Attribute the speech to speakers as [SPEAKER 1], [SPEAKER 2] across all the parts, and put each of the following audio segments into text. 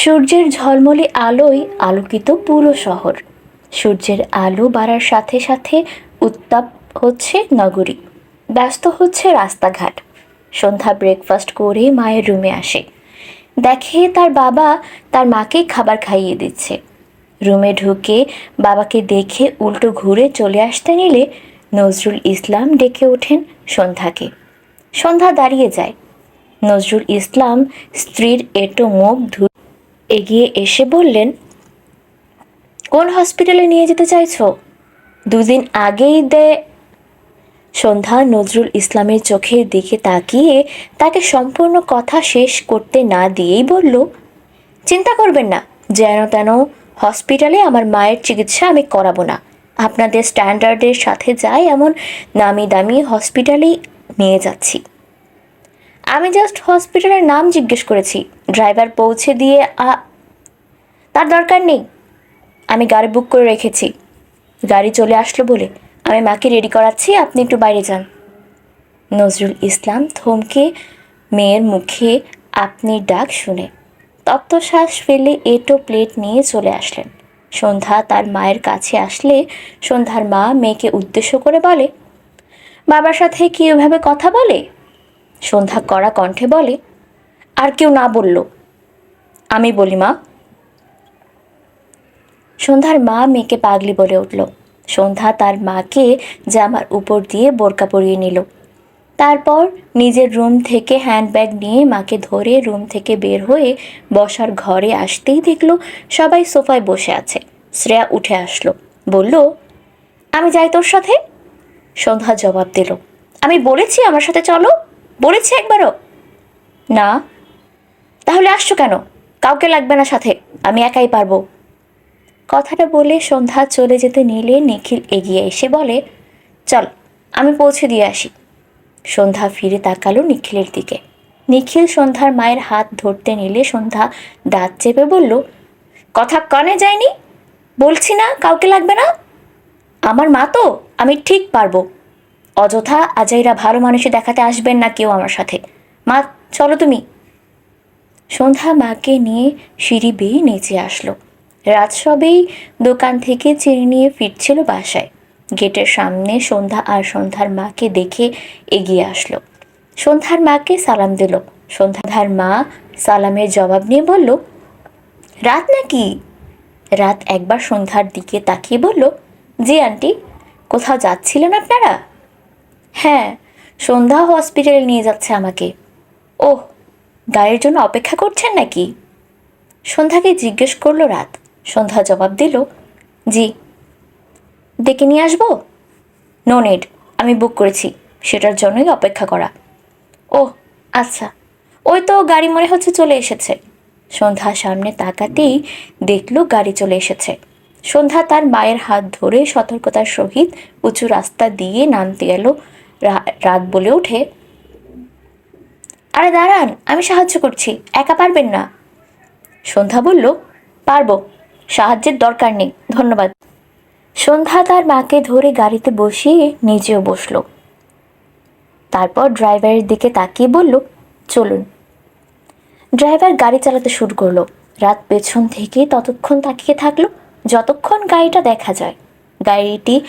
[SPEAKER 1] সূর্যের ঝলমলে আলোয় আলোকিত পুরো শহর। সূর্যের আলো বাড়ার সাথে সাথে উত্তাপ হচ্ছে নগরী। ব্যস্ত হচ্ছে রাস্তাঘাট। সন্ধ্যা ব্রেকফাস্ট করে মায়ের রুমে আসে। দেখে তার বাবা তার মাকে খাবার খাইয়ে দিচ্ছে। রুমে ঢুকে বাবাকে দেখে উল্টো ঘুরে চলে আসতে নিলে নজরুল ইসলাম ডেকে ওঠেন সন্ধ্যাকে। সন্ধ্যা দাঁড়িয়ে যায়। নজরুল ইসলাম স্ত্রীর এটো মুখ ধু এগিয়ে এসে বললেন, কোন হসপিটালে নিয়ে যেতে চাইছো? দুদিন আগেই দে, সন্ধ্যা নজরুল ইসলামের চোখের দিকে তাকিয়ে তাকে সম্পূর্ণ কথা শেষ করতে না দিয়েই বলল, চিন্তা করবেন না, যেন তেন হসপিটালে আমার মায়ের চিকিৎসা আমি করাবো না। আপনাদের স্ট্যান্ডার্ডের সাথে যাই এমন নামি দামি হসপিটালেই নিয়ে যাচ্ছি। আমি জাস্ট হসপিটালের নাম জিজ্ঞেস করেছি। ড্রাইভার পৌঁছে দিয়ে তার দরকার নেই। আমি গাড়ি বুক করে রেখেছি। গাড়ি চলে আসলো বলে আমি মাকে রেডি করাচ্ছি, আপনি একটু বাইরে যান। নজরুল ইসলাম থমকে মেয়ের মুখে আপনি ডাক শুনে তপ্তশ্বাস ফেলে এটো প্লেট নিয়ে চলে আসলেন। সন্ধ্যা তার মায়ের কাছে আসলে সন্ধ্যার মা মেয়েকে উদ্দেশ্য করে বলে, বাবার সাথে কি ওভাবে কথা বলে? সন্ধ্যা কড়া কণ্ঠে বলে, আর কেউ না বলল। আমি বলি মা সন্ধ্যার মা মেয়েকে পাগলি বলে উঠল। সন্ধ্যা তার মাকে জামার উপর দিয়ে বোরকা পরিয়ে নিল। তারপর নিজের রুম থেকে হ্যান্ডব্যাগ নিয়ে মাকে ধরে রুম থেকে বের হয়ে বসার ঘরে আসতেই দেখল সবাই সোফায় বসে আছে। শ্রেয়া উঠে আসলো। বলল, আমি যাই তোর সাথে? সন্ধ্যা জবাব দিল, আমি বলেছি আমার সাথে চলো, বলেছি একবারও। না। তাহলে আসছো কেন? কাউকে লাগবে না সাথে, আমি একাই পারব। কথাটা বলে সন্ধ্যা চলে যেতে নিলে নিখিল এগিয়ে এসে বলে, চল, আমি পৌঁছে দিয়ে আসি। সন্ধ্যা ফিরে তাকালো নিখিলের দিকে। নিখিল সন্ধ্যার মায়ের হাত ধরতে নিলে সন্ধ্যা দাঁত চেপে বলল, কথা কনে যায়নি? বলছি না, কাউকে লাগবে না? আমার মা তো, আমি ঠিক পারব। অযথা আজাইরা ভালো মানুষে দেখাতে আসবেন না কেউ আমার সাথে। মা, চলো তুমি। সন্ধ্যা মাকে নিয়ে সিঁড়ি বেয়ে নিচে আসলো। রাত সবেই দোকান থেকে চিনি নিয়ে ফিরছিল বাসায়। গেটের সামনে সন্ধ্যা আর সন্ধ্যার মাকে দেখে এগিয়ে আসলো। সন্ধ্যার মাকে সালাম দিল। সন্ধ্যার মা সালামের জবাব নিয়ে বলল, রাত নাকি? রাত একবার সন্ধ্যার দিকে তাকিয়ে বলল, জি আন্টি, কোথাও যাচ্ছিলেন আপনারা? হ্যাঁ সন্ধ্যা হসপিটালে নিয়ে যাচ্ছে আমাকে। ওহ, গাড়ির জন্য অপেক্ষা করছেন নাকি? সন্ধ্যাকে জিজ্ঞেস করল রাত। সন্ধ্যা জবাব দিল, জি। ডেকে নিয়ে আসব? নো নেড আমি বুক করেছি। সেটার জন্যই অপেক্ষা করা। ও আচ্ছা। ওই তো গাড়ি মনে হচ্ছে চলে এসেছে। সন্ধ্যা সামনে তাকাতেই দেখল গাড়ি চলে এসেছে। সন্ধ্যা তার মায়ের হাত ধরে সতর্কতার সহিত উঁচু রাস্তা দিয়ে নামতে গেল। রাত বলে ওঠে, আরে দাঁড়ান, আমি সাহায্য করছি। একা পারবেন না। সন্ধ্যা বলল, পারব। সাহায্যের দরকার নেই, ধন্যবাদ। সন্ধ্যা তার মাকে ধরে গাড়িতে বসিয়ে নিজেও বসল। তারপর ড্রাইভারের দিকে তাকিয়ে বলল, চলুন। ড্রাইভার গাড়ি চালাতে শুরু করল। রাত পেছন থেকে ততক্ষণ তাকিয়ে থাকল, যতক্ষণ গাড়িটা দেখা যায়। গাড়িটি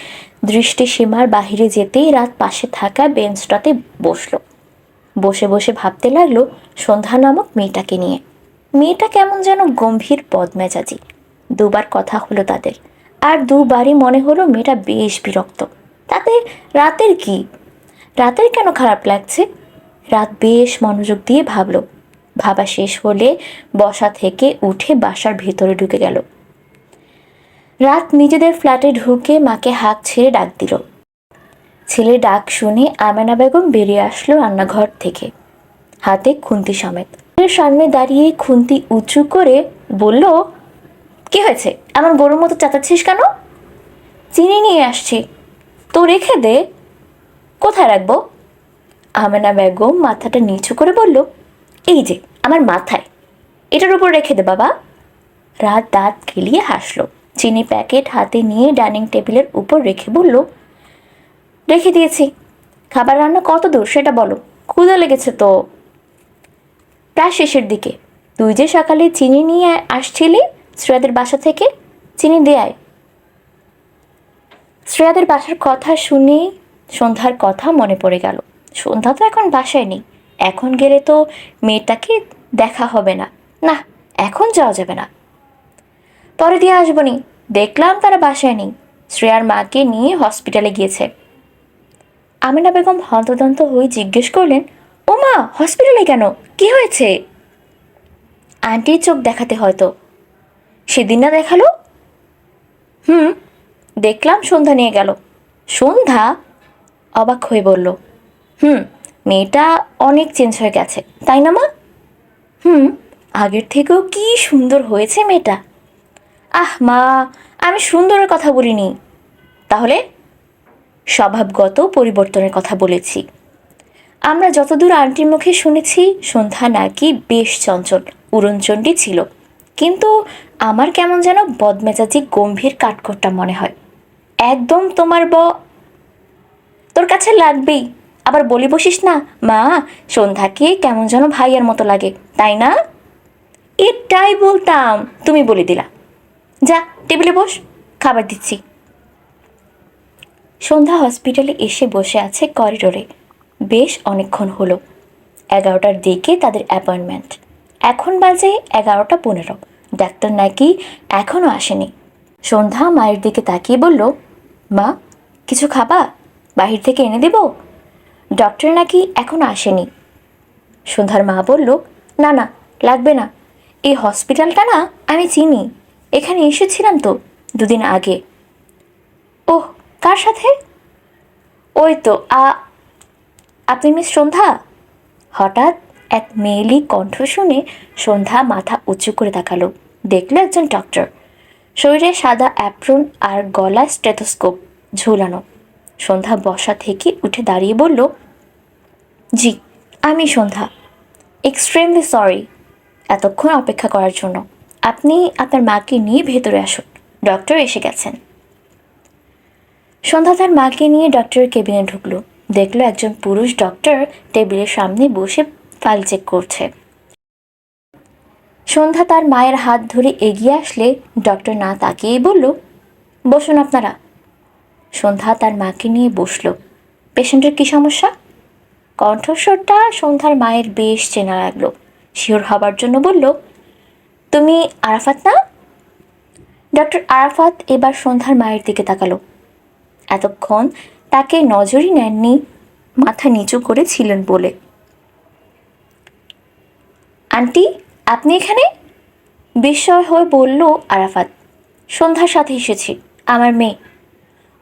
[SPEAKER 1] দৃষ্টিসীমার বাহিরে যেতেই রাত পাশে থাকা বেঞ্চটাতে বসল। বসে বসে ভাবতে লাগল, সন্ধ্যা নামক মেয়েটাকে নিয়ে। মেয়েটা কেমন যেন গম্ভীর পদমেজাজি দুবার কথা হলো তাদের। আর দুবারই মনে হলো মেয়েটা বেশ বিরক্ত। তাতে রাতের কি? রাতের কেন খারাপ লাগছে? রাত বেশ মনোযোগ দিয়ে ভাবলো। ভাবা শেষ হলে বসা থেকে উঠে বাসার ভেতরে ঢুকে গেল। রাত নিজেদের ফ্ল্যাটে ঢুকে মাকে হাঁক ছেড়ে ডাক দিল। ছেলে ডাক শুনে আমেনা বেগম বেরিয়ে আসলো রান্নাঘর থেকে। হাতে খুন্তি সমেত। সামনে দাঁড়িয়ে খুন্তি উঁচু করে বলল কি হয়েছে? আমার গরুর মতো চাচাচ্ছিস কেন? চিনি নিয়ে আসছি। তো রেখে দে। কোথায় রাখব? আমেনা বেগম মাথাটা নিচু করে বলল, এই যে, আমার মাথায়। এটার উপর রেখে দে বাবা। রাত দাঁত গেলিয়ে হাসলো। চিনি প্যাকেট হাতে নিয়ে ডাইনিং টেবিলের উপর রেখে বলল, রেখে দিয়েছি। খাবার রান্না কত দূর, সেটা বলো। ক্ষুদা লেগেছে তো? প্রায় শেষের দিকে, তুই যে সকালে চিনি নিয়ে আসছিলি শ্রেয়াদের বাসা থেকে চিনি দেয় শ্রেয়াদের বাসার কথা শুনে সন্ধ্যার কথা মনে পড়ে গেল। সন্ধ্যা তো এখন বাসায় নেই। এখন গেলে তো মেয়েটাকে দেখা হবে না। না, এখন যাওয়া যাবে না। পরে দিয়ে আসব নি দেখলাম তারা বাসায় নেই। শ্রেয়ার মাকে নিয়ে হসপিটালে গিয়েছে। আমিনা বেগম হন্তদন্ত হয়ে জিজ্ঞেস করলেন ও মা হসপিটালে কেন? কি হয়েছে? আন্টির চোখ দেখাতে হয়তো সেদিন না দেখাল? হুম, দেখলাম সন্ধ্যা নিয়ে গেল। সন্ধ্যা? অবাক হয়ে বলল, হুম, মেয়েটা অনেক চেঞ্জ হয়ে গেছে, তাই না মা? হুম, আগের থেকেও কি সুন্দর হয়েছে মেয়েটা? আহ মা, আমি সুন্দরের কথা বলিনি। তাহলে? স্বভাবগত পরিবর্তনের কথা বলেছি। আমরা যতদূর আন্টির মুখে শুনেছি, সন্ধ্যা নাকি বেশ চঞ্চল, উড়নচণ্ডী ছিল। কিন্তু আমার কেমন যেন বদমেজাজি গম্ভীর কাঠখোট্টা মনে হয়। একদম তোমার ব তোর কাছে লাগবেই। আবার বলি বসিস না? মা, সন্ধ্যাকে কেমন যেন ভাইয়ার মতো লাগে, তাই না? এটাই বলতাম, তুমি বলে দিলা। যা, টেবিলে বস, খাবার দিচ্ছি। সন্ধ্যা হসপিটালে এসে বসে আছে করিডোরে। বেশ অনেকক্ষণ হলো। এগারোটার দিকে তাদের অ্যাপয়েন্টমেন্ট। এখন বাজে এগারোটা পনেরো। ডাক্তার নাকি এখনও আসেনি। সন্ধ্যা মায়ের দিকে তাকিয়ে বলল, মা, কিছু খাবা? বাহির থেকে এনে দেব? ডক্টর নাকি এখনও আসেনি। সন্ধ্যার মা বলল, না না, লাগবে না। এই হসপিটালটা না আমি চিনি। এখানে এসেছিলাম তো দুদিন আগে। ওহ, কার সাথে? ওই তো আপনি মিস সন্ধ্যা? হঠাৎ এক মেয়েলি কণ্ঠ শুনে সন্ধ্যা মাথা উঁচু করে তাকালো। দেখল একজন ডক্টর শরীরে সাদা অ্যাপ্রন আর গলায় স্টেথোস্কোপ ঝুলানো। সন্ধ্যা বসা থেকে উঠে দাঁড়িয়ে বলল, জি, আমি সন্ধ্যা। এক্সট্রিমলি সরি এতক্ষণ অপেক্ষা করার জন্য। আপনি আপনার মাকে নিয়ে ভেতরে আসুন। ডক্টর এসে গেছেন। সন্ধ্যা তার মাকে নিয়ে ডক্টরের কেবিনে ঢুকলো। দেখল একজন পুরুষ ডক্টর টেবিলের সামনে বসে ফাইল চেক করছে। সন্ধ্যা তার মায়ের হাত ধরে এগিয়ে আসলে ডক্টর না তাকিয়েই বলল, বসুন আপনারা। সন্ধ্যা তার মাকে নিয়ে বসল। পেশেন্টের কী সমস্যা? কণ্ঠস্বরটা সন্ধ্যার মায়ের বেশ চেনা লাগল। শিওর হবার জন্য বলল, তুমি আরাফাত না? ডক্টর আরাফাত এবার সন্ধ্যার মায়ের দিকে তাকালো। এতক্ষণ তাকে নজরই নেননি, মাথা নিচু করে ছিলেন বলে। আন্টি, আপনি এখানে? বিস্ময় হয়ে বলল আরাফাত। সন্ধ্যার সাথে এসেছি, আমার মেয়ে।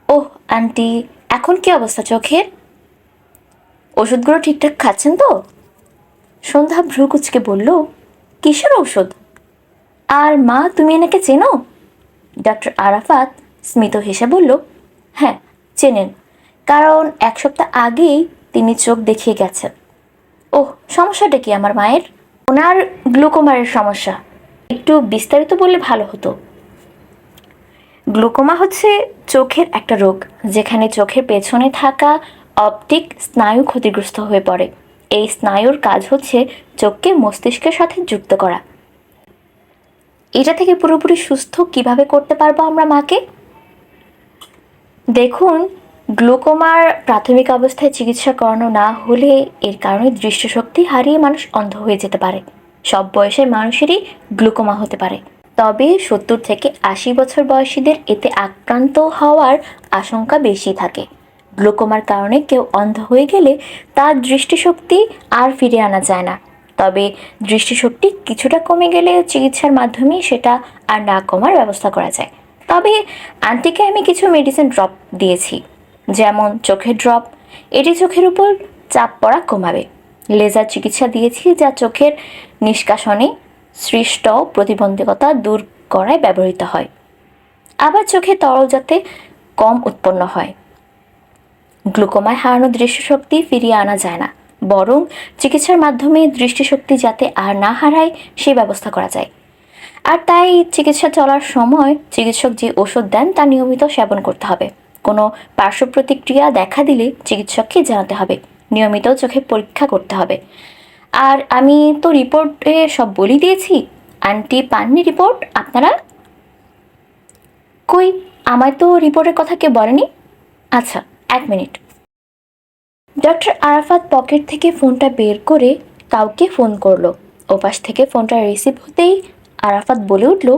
[SPEAKER 1] ওহ, আন্টি, এখন কি অবস্থা চোখের? ওষুধগুলো ঠিকঠাক খাচ্ছেন তো? সন্ধ্যা ভ্রুকুচকে বলল, কিসের ঔষধ? আর মা, তুমি এনাকে চেনো? ডক্টর আরাফাত স্মিত হেসে বলল হ্যাঁ চেনেন, কারণ এক সপ্তাহ আগেই তিনি চোখ দেখিয়ে গেছেন। ওহ, সমস্যাটা কি আমার মায়ের? ওনার গ্লুকোমারের সমস্যা। একটু বিস্তারিত বললে ভালো হতো। গ্লুকোমা হচ্ছে চোখের একটা রোগ, যেখানে চোখের পেছনে থাকা অপটিক স্নায়ু ক্ষতিগ্রস্ত হয়ে পড়ে। এই স্নায়ুর কাজ হচ্ছে চোখকে মস্তিষ্কের সাথে যুক্ত করা। এটা থেকে পুরোপুরি সুস্থ কীভাবে করতে পারব আমরা মাকে? দেখুন গ্লুকোমার প্রাথমিক অবস্থায় চিকিৎসা করানো না হলে এর কারণে দৃষ্টিশক্তি হারিয়ে মানুষ অন্ধ হয়ে যেতে পারে। সব বয়সের মানুষেরই গ্লুকোমা হতে পারে। তবে সত্তর থেকে আশি বছর বয়সীদের এতে আক্রান্ত হওয়ার আশঙ্কা বেশি থাকে। গ্লুকোমার কারণে কেউ অন্ধ হয়ে গেলে তার দৃষ্টিশক্তি আর ফিরে আনা যায় না। তবে দৃষ্টিশক্তি কিছুটা কমে গেলে চিকিৎসার মাধ্যমে সেটা আর না কমার ব্যবস্থা করা যায়। তবে আন্টিকে আমি কিছু মেডিসিন ড্রপ দিয়েছি। যেমন চোখের ড্রপ, এটি চোখের উপর চাপ পড়া কমাবে। লেজার চিকিৎসা দিয়েছি যা চোখের নিষ্কাশনে সৃষ্ট প্রতিবন্ধকতা দূর করায় ব্যবহৃত হয়। আবার চোখে তরল যাতে কম উৎপন্ন হয়। গ্লুকোমায় হারানো দৃষ্টিশক্তি ফিরিয়ে আনা যায় না, বরং চিকিৎসার মাধ্যমে দৃষ্টিশক্তি যাতে আর না হারায় সে ব্যবস্থা করা যায়। আর তাই চিকিৎসা চলার সময় চিকিৎসক যে ওষুধ দেন তা নিয়মিত সেবন করতে হবে। কোনো পার্শ্ব প্রতিক্রিয়া দেখা দিলে চিকিৎসককে জানাতে হবে। নিয়মিত চোখে পরীক্ষা করতে হবে। আর আমি তো রিপোর্টে সব বলি দিয়েছি। আন্টি পাননি রিপোর্ট, আপনারা? কই, আমায় তো রিপোর্টের কথা কেউ বলেনি? আচ্ছা এক মিনিট। ডক্টর আরাফাত পকেট থেকে ফোনটা বের করে কাউকে ফোন করল। ওপাশ থেকে ফোনটা রিসিভ হতেই আরাফাত বলে উঠল,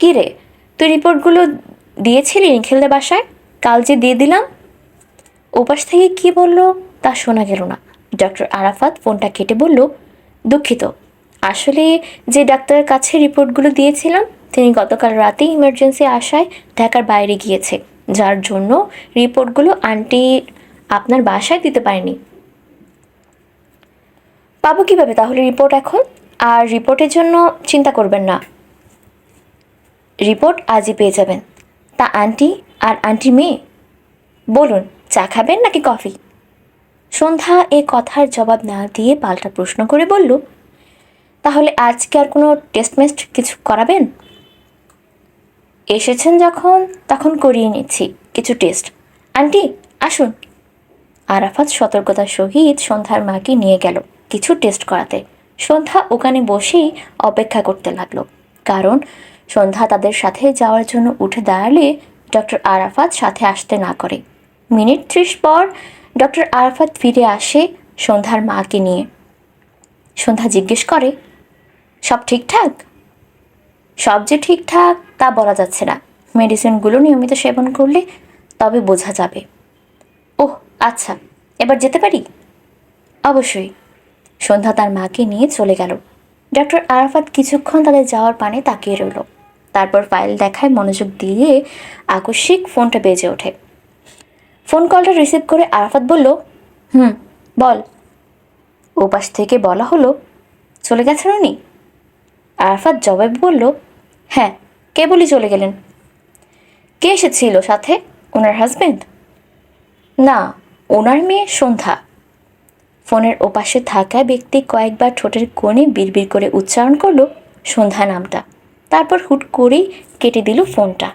[SPEAKER 1] কী রে, তুই রিপোর্টগুলো দিয়েছিলি নিখিলদের বাসায়? কাল যে দিয়ে দিলাম, ওপাশ থেকে কি বলল তা শোনা গেল না। ডক্টর আরাফাত ফোনটা কেটে বলল, দুঃখিত। আসলে যে ডাক্তারের কাছে রিপোর্টগুলো দিয়েছিলাম, তিনি গতকাল রাতেই ইমার্জেন্সি আসায় ঢাকার বাইরে গিয়েছে, যার জন্য রিপোর্টগুলো আন্টি আপনার বাসায় দিতে পারেনি। পাবো কীভাবে তাহলে রিপোর্ট এখন? আর রিপোর্টের জন্য চিন্তা করবেন না। রিপোর্ট আজই পেয়ে যাবেন। তা আন্টি আর আন্টি মেয়ে? বলুন, চা খাবেন নাকি কফি? সন্ধ্যা এ কথার জবাব না দিয়ে পাল্টা প্রশ্ন করে বলল, তাহলে আজকে আর কোনো টেস্ট মেস্ট কিছু করাবেন? এসেছেন যখন, তখন করিয়ে নিচ্ছি কিছু টেস্ট। আন্টি, আসুন। আরাফাত সতর্কতার সহিত সন্ধ্যার মাকে নিয়ে গেল কিছু টেস্ট করাতে। সন্ধ্যা ওখানে বসেই অপেক্ষা করতে লাগল, কারণ সন্ধ্যা তাদের সাথে যাওয়ার জন্য উঠে দাঁড়ালে ডক্টর আরাফাত সাথে আসতে না করে। মিনিট ত্রিশ পর ডক্টর আরাফাত ফিরে আসে সন্ধ্যার মাকে নিয়ে। সন্ধ্যা জিজ্ঞেস করে, সব ঠিকঠাক? সব যে ঠিকঠাক তা বলা যাচ্ছে না। মেডিসিনগুলো নিয়মিত সেবন করলে তবে বোঝা যাবে। ওহ আচ্ছা এবার যেতে পারি? অবশ্যই। সন্ধ্যা তার মাকে নিয়ে চলে গেল। ডক্টর আরাফাত কিছুক্ষণ তাদের যাওয়ার পানে তাকিয়ে রইল। তারপর ফাইল দেখায় মনোযোগ দিয়ে আকস্মিক ফোনটা বেজে ওঠে। ফোন কলটা রিসিভ করে আরাফাত বলল, হুম, বল। ওপাশ থেকে বলা হলো, চলে গেছেন উনি? আরাফাত জবাব বলল হ্যাঁ কে বলি চলে গেলেন? কে এসেছিল সাথে? ওনার হাজবেন্ড না ওনার মেয়ে সন্ধ্যা। ফোনের ওপাশে থাকা ব্যক্তি কয়েকবার ঠোঁটের কোণে বিড়বিড় করে উচ্চারণ করল, সন্ধ্যা নামটা। তারপর হুট করেই কেটে দিল ফোনটা।